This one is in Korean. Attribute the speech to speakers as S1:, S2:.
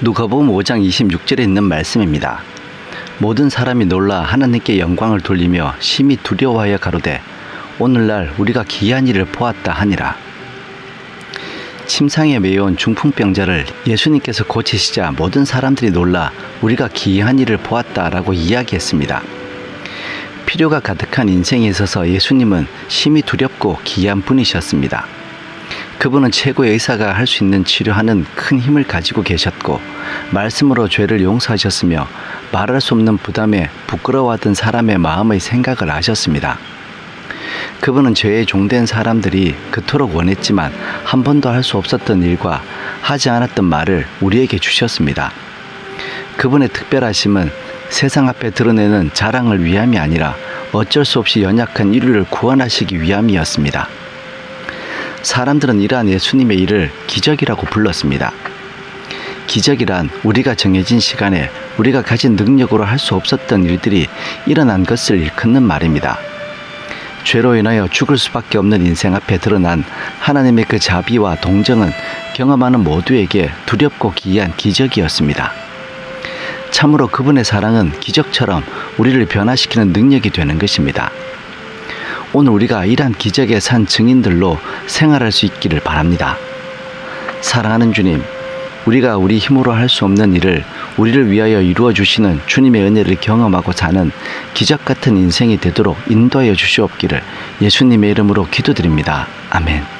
S1: 누가복음 5장 26절에 있는 말씀입니다. 모든 사람이 놀라 하나님께 영광을 돌리며 심히 두려워하여 가로되 오늘날 우리가 기이한 일을 보았다 하니라. 침상에 매여온 중풍병자를 예수님께서 고치시자 모든 사람들이 놀라 우리가 기이한 일을 보았다라고 이야기했습니다. 필요가 가득한 인생에 있어서 예수님은 심히 두렵고 기이한 분이셨습니다. 그분은 최고의 의사가 할 수 있는 치료하는 큰 힘을 가지고 계셨고 말씀으로 죄를 용서하셨으며 말할 수 없는 부담에 부끄러워하던 사람의 마음의 생각을 아셨습니다. 그분은 죄에 종된 사람들이 그토록 원했지만 한 번도 할 수 없었던 일과 하지 않았던 말을 우리에게 주셨습니다. 그분의 특별하심은 세상 앞에 드러내는 자랑을 위함이 아니라 어쩔 수 없이 연약한 인류를 구원하시기 위함이었습니다. 사람들은 이러한 예수님의 일을 기적이라고 불렀습니다. 기적이란 우리가 정해진 시간에 우리가 가진 능력으로 할 수 없었던 일들이 일어난 것을 일컫는 말입니다. 죄로 인하여 죽을 수밖에 없는 인생 앞에 드러난 하나님의 그 자비와 동정은 경험하는 모두에게 두렵고 기이한 기적이었습니다. 참으로 그분의 사랑은 기적처럼 우리를 변화시키는 능력이 되는 것입니다. 오늘 우리가 이러한 기적의 산 증인들로 생활할 수 있기를 바랍니다. 사랑하는 주님, 우리가 우리 힘으로 할 수 없는 일을 우리를 위하여 이루어 주시는 주님의 은혜를 경험하고 사는 기적 같은 인생이 되도록 인도하여 주시옵기를 예수님의 이름으로 기도드립니다. 아멘.